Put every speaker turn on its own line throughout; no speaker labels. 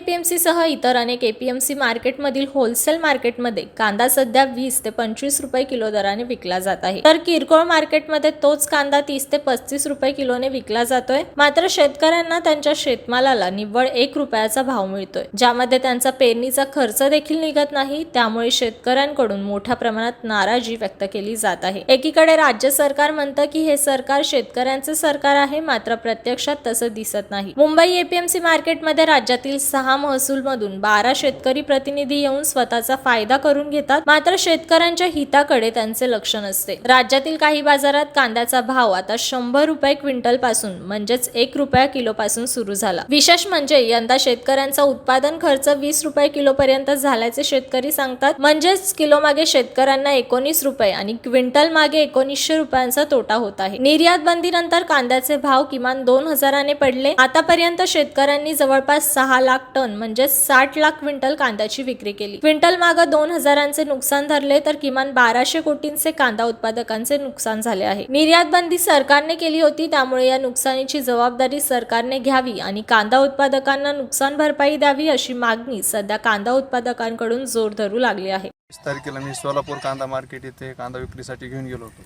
एपीएमसीसह इतर अनेक एपीएमसी मार्केटमधील होलसेल मार्केटमध्ये कांदा सध्या वीस ते पंचवीस रुपये किलो दराने विकला जात आहे. तर किरकोळ मार्केटमध्ये तोच कांदा तीस ते पस्तीस रुपये किलोने विकला जातोय. मात्र शेतकऱ्यांना त्यांच्या शेतमालाला निव्वळ एक रुपयाचा भाव मिळतोय. ज्यामध्ये त्यांचा पेरणीचा खर्च देखील निघत नाही त्यामुळे शेतकऱ्यांकडून मोठ्या प्रमाणात नाराजी व्यक्त केली जात आहे. एकीकडे राज्य सरकार म्हणतं की हे सरकार शेतकऱ्यांचे सरकार आहे मात्र प्रत्यक्षात तसं दिसत नाही. मुंबई एपीएमसी मार्केटमध्ये राज्यातील सहा महसूल बारा शेतकरी प्रतिनिधी येऊन स्वतःचा फायदा करून घेतात. मात्र शेतकऱ्यांच्या हिताकडे त्यांचे लक्ष नसते. राज्यातील काही बाजारात कांद्याचा भाव आता शंभर रुपये क्विंटलपासून म्हणजेच एक रुपया किलो पासून सुरू झाला. विशेष म्हणजे यंदा शेतकऱ्यांचा उत्पादन खर्च वीस रुपये किलो पर्यंत झाल्याचे शेतकरी सांगतात. म्हणजेच किलो मागे शेतकऱ्यांना एकोणीस रुपये आणि क्विंटल मागे एकोणीसशे रुपयांचा तोटा होत आहे. निर्यात बंदीनंतर कांद्याचे भाव किमान दोन हजाराने पडले. आतापर्यंत शेतकऱ्यांनी जवळपास सहा लाख टन म्हणजे साठ लाख क्विंटल कांद्याची विक्री केली. क्विंटल मागे दोन हजारांचे नुकसान धरले तर किमान बाराशे कोटींचे कांदा उत्पादकांचे नुकसान झाले आहे. निर्यात बंदी सरकारने केली होती त्यामुळे या नुकसानीची जबाबदारी सरकारने घ्यावी आणि कांदा उत्पादकांना नुकसान भरपाई द्यावी अशी मागणी सध्या कांदा उत्पादकांकडून जोर धरू लागली आहे.
तारखेला मी सोलापूर कांदा मार्केट इथे कांदा विक्रीसाठी घेऊन गेलो होतो.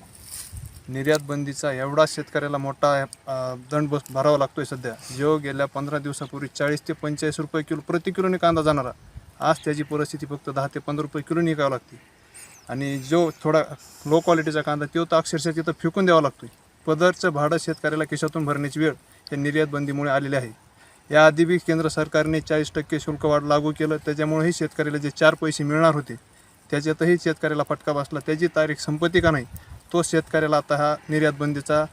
निर्यात बंदीचा एवढा शेतकऱ्याला मोठा दंड बस भरावा लागतोय सध्या. जो गेल्या पंधरा दिवसापूर्वी चाळीस ते पंचेचाळीस रुपये किलो प्रति किलोने कांदा जाणारा आज त्याची परिस्थिती फक्त दहा ते पंधरा रुपये किलो निघावं लागते. आणि जो थोडा लो क्वालिटीचा कांदा तो तर अक्षरशः तिथं फेकून द्यावा लागतोय. पदरचं भाडं शेतकऱ्याला खिशातून भरण्याची वेळ या निर्यात बंदीमुळे आलेली आहे. याआधी बी केंद्र सरकारने चाळीस टक्के शुल्क वाढ लागू केलं त्याच्यामुळेही शेतकऱ्याला जे चार पैसे मिळणार होते त्याच्यातही शेतकऱ्याला फटका बसला. त्याची तारीख संपत्ती का नाही तो शेतकऱ्याला आता हा निर्यात बंदीचा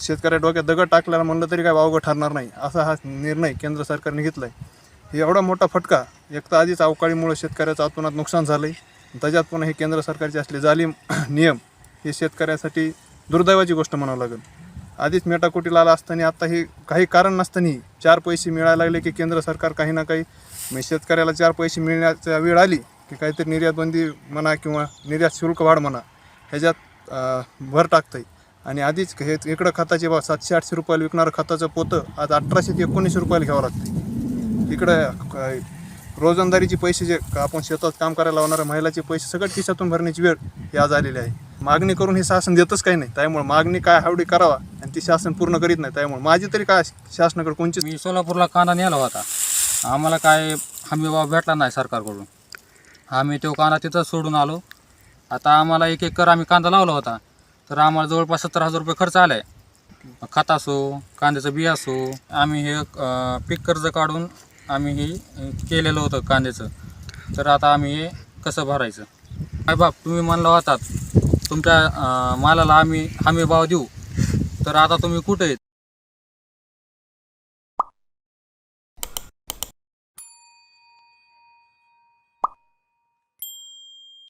शेतकऱ्या डोक्यात दगड टाकल्याला म्हणलं तरी काय वावगं ठरणार नाही. असा हा निर्णय केंद्र सरकारने घेतला आहे एवढा मोठा फटका एक तर आधीच अवकाळीमुळे शेतकऱ्याचं अतोनात नुकसान झालं आहे त्याच्यात पुन्हा हे केंद्र सरकारचे असले जालीम नियम हे शेतकऱ्यासाठी दुर्दैवाची गोष्ट म्हणावं लागेल. आधीच मेटाकुटीला आला असताना आता हे काही कारण नसताना चार पैसे मिळायला लागले की केंद्र सरकार काही ना काही म्हणजे शेतकऱ्याला चार पैसे मिळण्याचा वेळ आली की काहीतरी निर्यात बंदी म्हणा किंवा निर्यात शुल्क वाढ म्हणा ह्याच्यात भर टाकतं आहे आणि आधीच हे इकडं खताचे भाव सातशे आठशे रुपयाला विकणारं खताचं पोतं आज अठराशे ते एकोणीसशे रुपयाला घ्यावं लागतं इकडं काय रोजंदारीचे पैसे जे का आपण शेतात काम करायला लावणाऱ्या महिलाचे पैसे सगळं खिशातून भरण्याची वेळ ही आज आलेली आहे. मागणी करून हे शासन देतच काही नाही. त्यामुळे मागणी काय हावडी करावा आणि ती शासन पूर्ण करीत नाही. त्यामुळे माझी तरी काय शासनाकडे कोणची
मी सोलापूरला कांदा नेला होता. आम्हाला काय हमी भाव भेटला नाही सरकारकडून. आम्ही तो कांदा तिथं सोडून आलो. आता आम्हाला एक एकर आम्ही कांदा लावला होता. तर आम्हाला जवळपास सत्तर हजार रुपये खर्च आला आहे खत असो कांद्याचं बी असो आम्ही हे पीक कर्ज काढून आम्ही हे केलेलं होतं कांद्याचं. तर आता आम्ही हे कसं भरायचं? काय बाप तुम्ही म्हणला होतात तुमच्या मालाला आम्ही हमी भाव देऊ. तर आता तुम्ही कुठे आहेत?